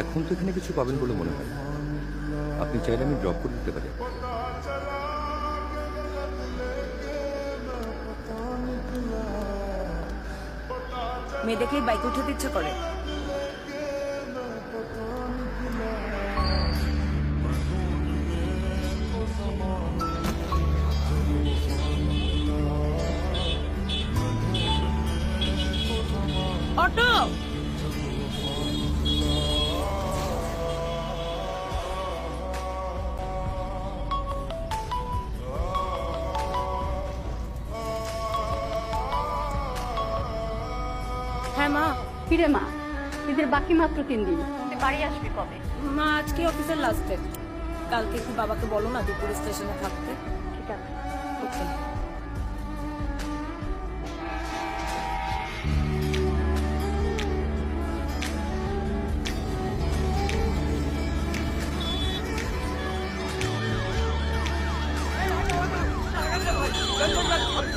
এখন তো এখানে কিছু পাবেন বলে মনে হয়। আপনি চাইলে আমি ড্রপ করে দিতে পারি। মেয়ে দেখলেই বাইক উঠাতে ইচ্ছে করে। অটো। হ্যাঁ মা কিরে মা। ঈদের বাকি মাত্র তিন দিন। তুই বাড়ি আসবি কবে? মা আজকে অফিসের লাস্টে কালকে একটু বাবাকে বলো না দুপুর স্টেশনে থাকতে। ঠিক আছে। ওকে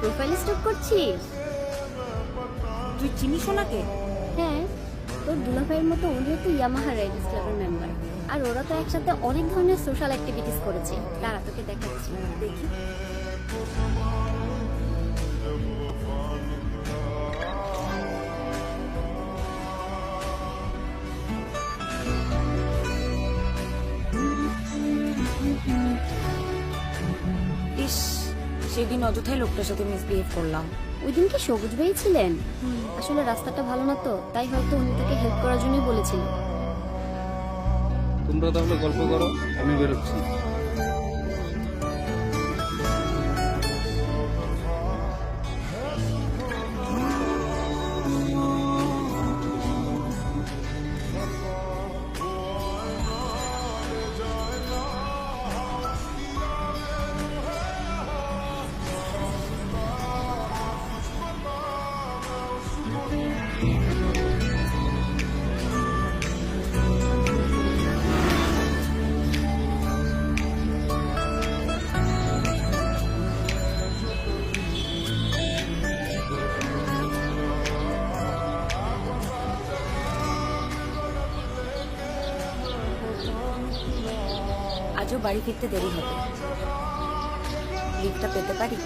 প্রোফাইল স্টক করছিস? তুই চিনিস ওনাকে? হ্যাঁ তোর দুলাভাইয়ের মতো উনি তো ইয়ামাহা রাইডার্স ক্লাবের মেম্বার আর ওরা তো একসাথে অনেক ধরনের সোশ্যাল অ্যাক্টিভিটিস করেছে। তারা তোকে দেখাচ্ছি। দেখি। সেদিন অযথাই লোকটার সাথে মিসবিহেভ করলাম। ওই দিন কি সবুজ ভাই ছিলেন? আসলে রাস্তাটা ভালো না তো তাই হয়তো উনি তাকে হেল্প করার জন্যই বলেছিল। তোমরা তাহলে গল্প করো আমি বেরোচ্ছি। আজও বাড়ি ফিরতে দেরি হবে। লিফটটা পেতে পারি?